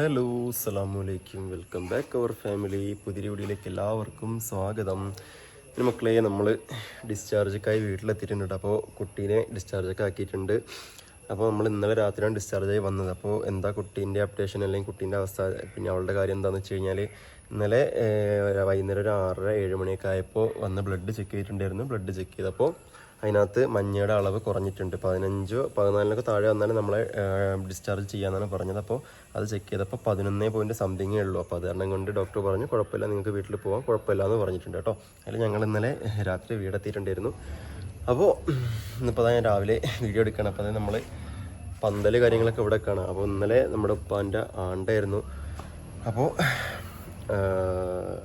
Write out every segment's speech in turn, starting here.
Hello അസ്സലാമലൈക്കും welcome back our family പുതിയ വീഡിയോയിലേക്ക് എല്ലാവർക്കും സ്വാഗതം. പിന്നെ മക്കളെ നമ്മൾ ഡിസ്ചാർജൊക്കെയായി വീട്ടിലെത്തിയിട്ടുണ്ട്. അപ്പോൾ കുട്ടീനെ ഡിസ്ചാർജൊക്കെ ആക്കിയിട്ടുണ്ട്. അപ്പോൾ നമ്മൾ ഇന്നലെ രാത്രിയാണ് ഡിസ്ചാർജായി വന്നത്. അപ്പോൾ എന്താ കുട്ടീന്റെ അപ്ഡേഷൻ അല്ലെങ്കിൽ കുട്ടീന്റെ അവസ്ഥ? പിന്നെ അവളുടെ കാര്യം എന്താണെന്ന് വെച്ച് കഴിഞ്ഞാൽ ഇന്നലെ വൈകുന്നേരം ഒരു ആറര ഏഴ് മണിയൊക്കെ ആയപ്പോൾ വന്ന് ബ്ലഡ് ചെക്ക് ചെയ്തിട്ടുണ്ടായിരുന്നു. ബ്ലഡ് ചെക്ക് ചെയ്തപ്പോൾ അതിനകത്ത് മഞ്ഞയുടെ അളവ് കുറഞ്ഞിട്ടുണ്ട്. പതിനഞ്ചോ പതിനാലിനൊക്കെ താഴെ വന്നാലും നമ്മളെ ഡിസ്ചാർജ് ചെയ്യാന്നാണ് പറഞ്ഞത്. അപ്പോൾ അത് ചെക്ക് ചെയ്തപ്പോൾ പതിനൊന്ന് പോയിന്റ് സംതിങ്ങേ ഉള്ളൂ. അപ്പോൾ അത് കാരണം കൊണ്ട് ഡോക്ടർ പറഞ്ഞു കുഴപ്പമില്ല നിങ്ങൾക്ക് വീട്ടിൽ പോകാം കുഴപ്പമില്ല എന്ന് പറഞ്ഞിട്ടുണ്ട് കേട്ടോ. അതിൽ ഞങ്ങൾ ഇന്നലെ രാത്രി വീടെത്തിയിട്ടുണ്ടായിരുന്നു. അപ്പോൾ ഇന്നിപ്പോൾ ഞാൻ രാവിലെ വീഡിയോ എടുക്കണം. അപ്പോൾ അത് നമ്മൾ പന്തൽ കാര്യങ്ങളൊക്കെ ഇവിടെ കാണാം അപ്പോൾ ഇന്നലെ നമ്മുടെ ഉപ്പാന്റെ ആണ്ടായിരുന്നു. അപ്പോൾ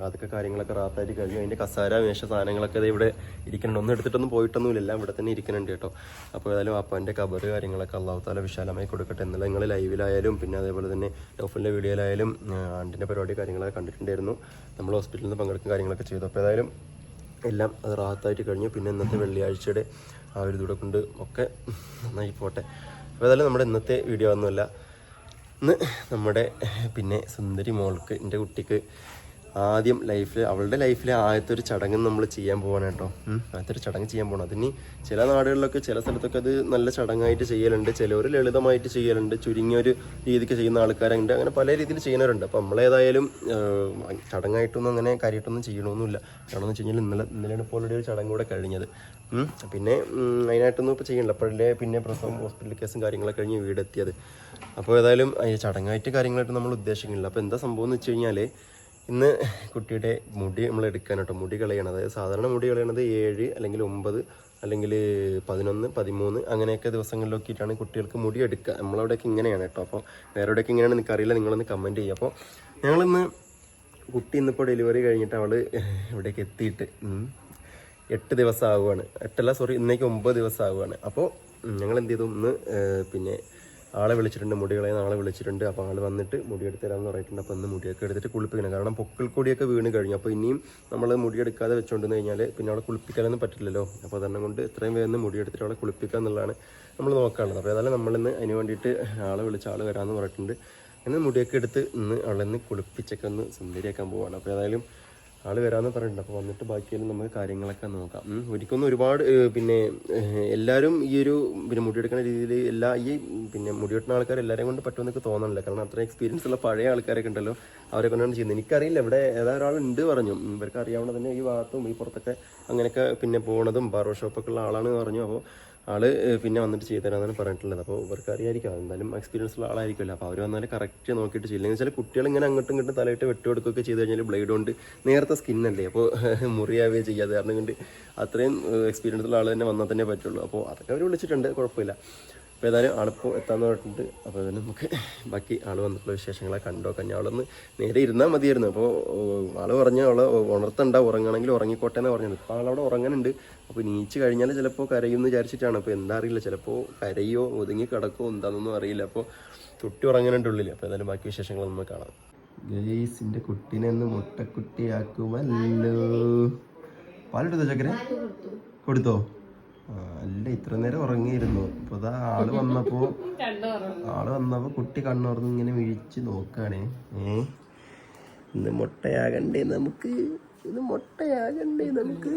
അതൊക്കെ കാര്യങ്ങളൊക്കെ റാത്തായിട്ട് കഴിഞ്ഞു. അതിന്റെ കസാര മേശ സാധനങ്ങളൊക്കെ ദേ ഇവിടെ ഇരിക്കുന്നുണ്ട്. ഒന്നും എടുത്തിട്ടൊന്നും പോയിട്ടൊന്നുമില്ല. എല്ലാം ഇവിടെ തന്നെ ഇരിക്കുന്നുണ്ട് കേട്ടോ. അപ്പോൾ ഏതായാലും അപ്പന്റെ കബറ് കാര്യങ്ങളൊക്കെ അള്ളാഹു താല വിശാലമായി കൊടുക്കട്ടെ എന്നുള്ള നിങ്ങൾ ലൈവിലായാലും പിന്നെ അതേപോലെ തന്നെ നൗഫലിന്റെ വീഡിയോയിലായാലും ആണ്ടിന്റെ പരിപാടി കാര്യങ്ങളൊക്കെ കണ്ടിട്ടുണ്ടായിരുന്നു. നമ്മൾ ഹോസ്പിറ്റലിൽ നിന്ന് പങ്കെടുക്കുന്ന കാര്യങ്ങളൊക്കെ ചെയ്തു. അപ്പോൾ ഏതായാലും എല്ലാം അത് റാത്തായിട്ട് കഴിഞ്ഞു. പിന്നെ ഇന്നത്തെ വെള്ളിയാഴ്ചയുടെ ആ ഒരു ഇതൂടെ കൊണ്ട് ഒക്കെ നന്നായി പോട്ടെ. അപ്പോൾ ഏതായാലും നമ്മുടെ ഇന്നത്തെ വീഡിയോ ഒന്നുമല്ല. ഇന്ന് നമ്മുടെ പിന്നെ സുന്ദരി മോൾക്ക് എന്റെ കുട്ടിക്ക് ആദ്യം ലൈഫിൽ അവളുടെ ലൈഫിലെ ആദ്യത്തെ ഒരു ചടങ്ങ് നമ്മൾ ചെയ്യാൻ പോവാണ് കേട്ടോ. ആദ്യത്തെ ഒരു ചടങ്ങ് ചെയ്യാൻ പോകണം അതിന് ചില നാടുകളിലൊക്കെ ചില സ്ഥലത്തൊക്കെ അത് നല്ല ചടങ്ങായിട്ട് ചെയ്യലുണ്ട്. ചിലവർ ലളിതമായിട്ട് ചെയ്യലുണ്ട്. ചുരുങ്ങിയ ഒരു രീതിക്ക് ചെയ്യുന്ന ആൾക്കാരുണ്ട്. അങ്ങനെ പല രീതിയിൽ ചെയ്യുന്നവരുണ്ട്. അപ്പോൾ നമ്മളേതായാലും ചടങ്ങായിട്ടൊന്നും അങ്ങനെ കാര്യമായിട്ടൊന്നും ചെയ്യണമെന്നില്ല കാരണം എന്ന് വെച്ച് കഴിഞ്ഞാൽ ഇന്നലെ ഇന്നലെയാണ് ഇപ്പോൾ ഒരു ചടങ്ങ് കൂടെ കഴിഞ്ഞത്. പിന്നെ അതിനായിട്ടൊന്നും ഇപ്പോൾ ചെയ്യണില്ല. അപ്പോഴല്ലേ പിന്നെ പ്രസവം ഹോസ്പിറ്റൽ കേസും കാര്യങ്ങളൊക്കെ കഴിഞ്ഞ് വീടെത്തിയത്. അപ്പോൾ ഏതായാലും ചടങ്ങായിട്ട് കാര്യങ്ങളായിട്ട് നമ്മൾ ഉദ്ദേശിക്കുന്നില്ല. അപ്പോൾ എന്താ സംഭവം എന്ന് വെച്ച് കഴിഞ്ഞാൽ ഇന്ന് കുട്ടിയുടെ മുടി നമ്മൾ എടുക്കാൻ കേട്ടോ. മുടി കളയണം. അതായത് സാധാരണ മുടി കളയണത് ഏഴ് അല്ലെങ്കിൽ ഒമ്പത് അല്ലെങ്കിൽ പതിനൊന്ന് പതിമൂന്ന് അങ്ങനെയൊക്കെ ദിവസങ്ങളിലൊക്കെയിട്ടാണ് കുട്ടികൾക്ക് മുടി എടുക്കുക. നമ്മളവിടെയൊക്കെ ഇങ്ങനെയാണ് കേട്ടോ. അപ്പോൾ വേറെ എവിടെയൊക്കെ ഇങ്ങനെയാണ് എനിക്കറിയില്ല നിങ്ങളൊന്ന് കമന്റ് ചെയ്യുക. അപ്പോൾ ഞങ്ങളിന്ന് കുട്ടി ഇന്നിപ്പോൾ ഡെലിവറി കഴിഞ്ഞിട്ട് അവൾ ഇവിടേക്ക് എത്തിയിട്ട് എട്ട് ദിവസം ആവുകയാണ് എട്ടല്ല സോറി ഇന്നേക്ക് ഒമ്പത് ദിവസം ആവുകയാണ് അപ്പോൾ ഞങ്ങൾ എന്ത് ചെയ്തു? ഇന്ന് പിന്നെ ആളെ വിളിച്ചിട്ടുണ്ട് മുടി മുടികളെ ആളെ വിളിച്ചിട്ടുണ്ട്. അപ്പോൾ ആൾ വന്നിട്ട് മുടി തരാമെന്ന് പറഞ്ഞിട്ടുണ്ട്. അപ്പോൾ ഇന്ന് മുടിയൊക്കെ എടുത്തിട്ട് കുളിപ്പിക്കണം. കാരണം പൊക്കിൾ കൊടിയൊക്കെ വീണ് കഴിഞ്ഞു. അപ്പോൾ ഇനിയും നമ്മൾ മുടിയെടുക്കാതെ വെച്ചുകൊണ്ടെന്ന് കഴിഞ്ഞാൽ പിന്നെ അവളെ കുളിപ്പിക്കാനൊന്നും പറ്റില്ലല്ലോ. അപ്പോൾ അതെണ്ണം കൊണ്ട് ഇത്രയും വേഗം മുടി എടുത്തിട്ട് അവളെ കുളിപ്പിക്കുക എന്നുള്ളതാണ് നമ്മൾ നോക്കാനുള്ളത്. അപ്പോൾ ഏതായാലും നമ്മളിന്ന് അതിന് വേണ്ടിയിട്ട് ആളെ വിളിച്ച ആൾ വരാമെന്ന് പറഞ്ഞിട്ടുണ്ട്. ഇന്ന് മുടിയൊക്കെ എടുത്ത് ഇന്ന് അവളെന്ന് കുളിപ്പിച്ചൊക്കെ ഒന്ന് സുന്ദരിയാക്കാൻ പോവാണ്. അപ്പോൾ ഏതായാലും ആൾ വരാമെന്ന് പറഞ്ഞിട്ടുണ്ട് അപ്പോൾ വന്നിട്ട് ബാക്കിയെല്ലാം നമുക്ക് കാര്യങ്ങളൊക്കെ നോക്കാം. ഒരിക്കലും ഒരുപാട് പിന്നെ എല്ലാവരും ഈ ഒരു പിന്നെ മുടിയെടുക്കുന്ന രീതിയിൽ എല്ലാ ഈ പിന്നെ മുടിവെട്ടുന്ന ആൾക്കാർ എല്ലാവരെയും കൊണ്ട് പറ്റുമെന്നൊക്കെ തോന്നണില്ല. കാരണം അത്ര എക്സ്പീരിയൻസ് ഉള്ള പഴയ ആൾക്കാരൊക്കെ ഉണ്ടല്ലോ അവരെ കൊണ്ടാണ് ചെയ്യുന്നത്. എനിക്കറിയില്ല ഇവിടെ ഏതാ ഉണ്ട് പറഞ്ഞു. ഇവർക്ക് അറിയാവുന്ന തന്നെ ഈ ഭാഗത്തും ഈ പുറത്തൊക്കെ അങ്ങനെയൊക്കെ പിന്നെ പോണതും ബാർബർ ഷോപ്പൊക്കെ ഉള്ള ആളാണ് പറഞ്ഞു. അപ്പോൾ ആൾ പിന്നെ വന്നിട്ട് ചെയ്തു തരാമെന്നാണ് പറഞ്ഞിട്ടുള്ളത്. അപ്പോൾ ഇവർക്ക് അറിയായിരിക്കും എന്തായാലും എക്സ്പീരിയൻസ് ഉള്ള ആളായിരിക്കുമല്ലോ. അപ്പോൾ അവർ വന്നാൽ കറക്റ്റ് നോക്കിയിട്ട് ചെയ്യില്ല എന്ന് വെച്ചാൽ കുട്ടികൾ ഇങ്ങനെ അങ്ങോട്ടും ഇങ്ങോട്ടും തലയിട്ട് വെട്ടുകൊടുക്കുകയൊക്കെ ചെയ്ത് കഴിഞ്ഞാൽ ബ്ലേഡ് കൊണ്ട് നേരത്തെ സ്കിന്നല്ലേ അപ്പോൾ മുറിയാവേ ചെയ്യാതെ കാരണം കൊണ്ട് അത്രയും എക്സ്പീരിയൻസ് ഉള്ള ആൾ തന്നെ വന്നാൽ തന്നെ പറ്റുള്ളൂ. അപ്പോൾ അതൊക്കെ അവർ വിളിച്ചിട്ടുണ്ട്. കുഴപ്പമില്ല. അപ്പോൾ ഏതായാലും ആളിപ്പോൾ എത്താന്ന് പറഞ്ഞിട്ടുണ്ട്. അപ്പോൾ അതിന് നമുക്ക് ബാക്കി ആൾ വന്നിട്ടുള്ള വിശേഷങ്ങളെ കണ്ടോ കഞ്ഞാളൊന്ന് നേരെ ഇരുന്നാൽ മതിയായിരുന്നു. അപ്പോൾ ആൾ പറഞ്ഞ അവളെ ഉണർത്തണ്ട ഉറങ്ങണമെങ്കിൽ ഉറങ്ങിക്കോട്ടെ എന്ന് പറഞ്ഞത് ഇപ്പോൾ ആളവിടെ ഉറങ്ങാനുണ്ട്. അപ്പോൾ നീച്ച് കഴിഞ്ഞാൽ ചിലപ്പോൾ കരയും എന്ന് വിചാരിച്ചിട്ടാണ്. അപ്പോൾ എന്താ അറിയില്ല. ചിലപ്പോൾ കരയോ ഒതുങ്ങി കിടക്കോ എന്താണെന്നൊന്നും അറിയില്ല. അപ്പോൾ തൊട്ടി ഉറങ്ങാനുണ്ട് ഉള്ളിൽ അപ്പോൾ ഏതായാലും ബാക്കി വിശേഷങ്ങൾ നമുക്ക് കാണാം. ഗേസിന്റെ കുട്ടീനെ ഒന്ന് മുട്ടക്കുട്ടിയാക്കുമല്ലോ. പാലെടുത്തോ ചക്കരെ? കൊടുത്തോ? അല്ല ഇത്ര നേരം ഉറങ്ങിയിരുന്നു. അപ്പൊ അതാ ആൾ വന്നപ്പോ ആൾ വന്നപ്പോ കുട്ടി കണ്ണുറന്ന് ഇങ്ങനെ വിഴിച്ച് നോക്കാണ്. ഏ? ഇന്ന് മുട്ടയാകണ്ടേ നമുക്ക്? ഇന്ന് മുട്ടയാകണ്ടേ നമുക്ക്?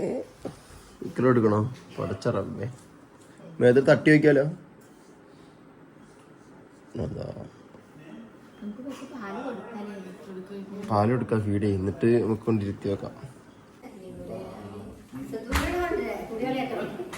ഏ? ഇക്കലോ എടുക്കണോ? പടച്ചറമ്പേ മേത് തട്ടി വയ്ക്കാലോ അതാ. പാൽ കൊടുക്കാം ഫീഡ് ചെയ്യും. എന്നിട്ട് നമുക്ക് കൊണ്ടിരുത്തി വെക്കാം 不要练了。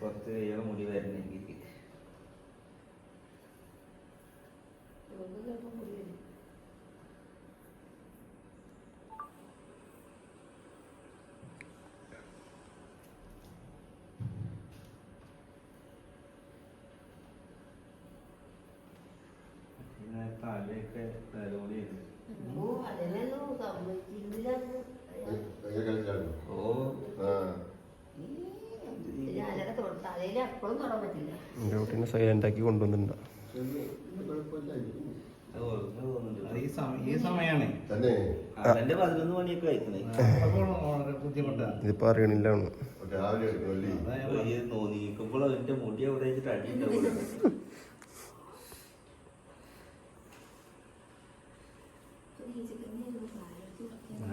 കുറച്ച് തന്നെ മുടി വരുന്നേ. തൊടാൻ പറ്റില്ല. എന്റെ കുട്ടീനെ സൈലന്റ് ആക്കി കൊണ്ടുവന്നിട്ടുണ്ടോ. അത് ഓർമ്മ തോന്നുന്നുണ്ട് ഈ സമയം ഈ സമയാണ് തന്നെ അവന്റെ പതിനൊന്ന് മണിയൊക്കെ കഴിക്കണേ അപ്പോൾ വളരെ ബുദ്ധിമുട്ടാണ് ഇതിപ്പോൾ അറിയണില്ലാണ് രാവിലെ എടുക്കണല്ലേ അതാ ഞാൻ പറഞ്ഞത്. നോക്കിക്കുമ്പോൾ അവന്റെ മുടി അവിടെ വെച്ചിട്ട് അടി ഉണ്ടാവും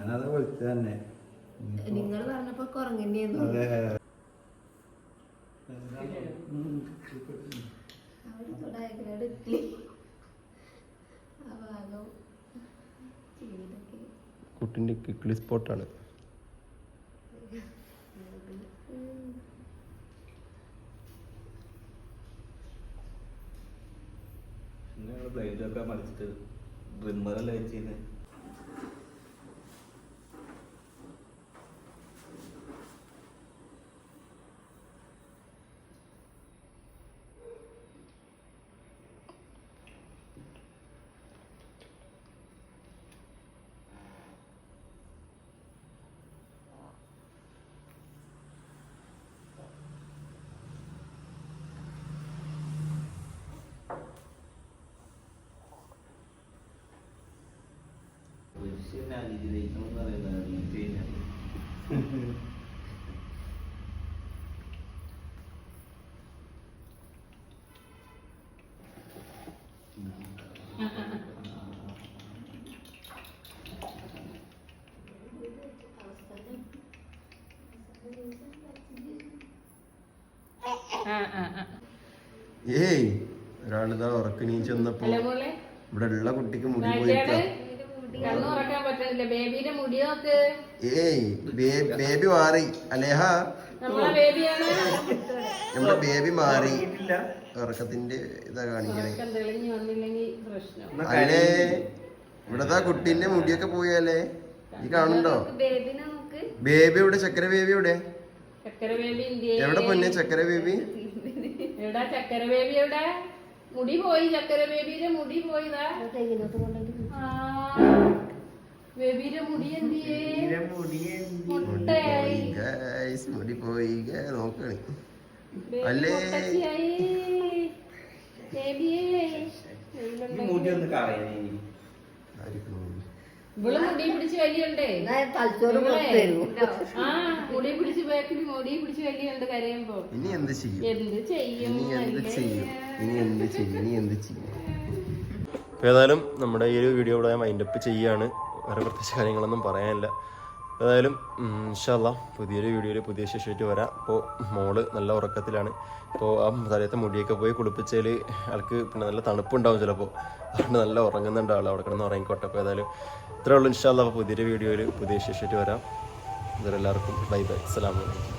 ഞാനത് വിളിച്ചത് തന്നെ. നിങ്ങൾ പറഞ്ഞപ്പോ കുറങ്ങന്നെയായിരുന്നു അതെ. അവിടെ കുട്ടീന്റെ കിക്കിളി സ്പോട്ടാണ് ഞങ്ങൾ ബ്ലൈഡൊക്കെ മടിച്ചിട്ട് ഡ്രിമ്മറല്ലേ വെച്ചിരുന്നു അനുഗ്രഹിക്കണം എന്ന് കഴിഞ്ഞാൽ ഏയ് ഒരാളിതാ ഉറക്കിനീ ചെന്നപ്പോ ഇവിടെ ഉള്ള കുട്ടിക്ക് മുടി പോയിക്ക ഏയ് ബേബി മാറി. അലേഹ. നമ്മളെ ബേബിയാണ്. നമ്മുടെ ബേബി മാറി. ഉറക്കത്തിന്റെ ഇതാ കാണിക്കണേ. അല്ലേ ഇവിടത്തെ കുട്ടീന്റെ മുടിയൊക്കെ പോയാലേ ഈ കാണുന്നുണ്ടോ? ബേബി ഇവിടെ ചക്കര ബേബി ഇവിടെ ചക്കര ബേബി ഇന്ത്യ എവിടെ പൊന്നെ ചക്കര ബേബി? എവിടെ ചക്കര ബേബി എവിടെ? മുടി പോയി ചക്കര ബേബിയുടെ മുടി പോയതാ മുടി പോയി നോക്കണേ. അല്ലേ? മുടി ഒന്ന് കളയണേ ആയിരിക്കും. ഇവൾ മുടി പിടിച്ച് വലിയുണ്ടേ? തലച്ചോറ് പുറത്ത് തരും ആ മുടി പിടിച്ച് ബാക്കിൽ മുടി പിടിച്ച് വലിയുണ്ട് കരയുമ്പോ. ഇനി എന്ത് ചെയ്യും? എന്ത് ചെയ്യും? ഇനി എന്ത് അല്ലേ? ചെയ്യും? ഇനി എന്ത് ചെയ്യും? ഇനി എന്ത് ചെയ്യും? അപ്പോൾ ഏതായാലും നമ്മുടെ ഈ ഒരു വീഡിയോ ഇവിടെ മൈൻഡപ്പ് ചെയ്യാണ്. വേറെ പ്രത്യേകിച്ച് കാര്യങ്ങളൊന്നും പറയാനില്ല. ഏതായാലും ഇൻഷാല്ല പുതിയൊരു വീഡിയോയിൽ പുതിയ ശേഷമായിട്ട് വരാം. അപ്പോൾ മോൾ നല്ല ഉറക്കത്തിലാണ്. ഇപ്പോൾ ആ തലയത്തെ മുടിയൊക്കെ പോയി കുളിപ്പിച്ചാൽ ആൾക്ക് പിന്നെ നല്ല തണുപ്പുണ്ടാവും ചിലപ്പോൾ അതുകൊണ്ട് നല്ല ഉറങ്ങുന്നുണ്ട് ആൾ അവിടെ കിടന്ന് ഉറങ്ങിക്കോട്ടെ. അപ്പോൾ ഏതായാലും ഇത്രേ ഉള്ളൂ ഇൻഷാല്ല അപ്പോൾ പുതിയൊരു വീഡിയോയിൽ പുതിയ ശേഷമായിട്ട് വരാം. ഇതെല്ലാവർക്കും ബൈ ബൈ. അസ്സാം അലൈക്കും.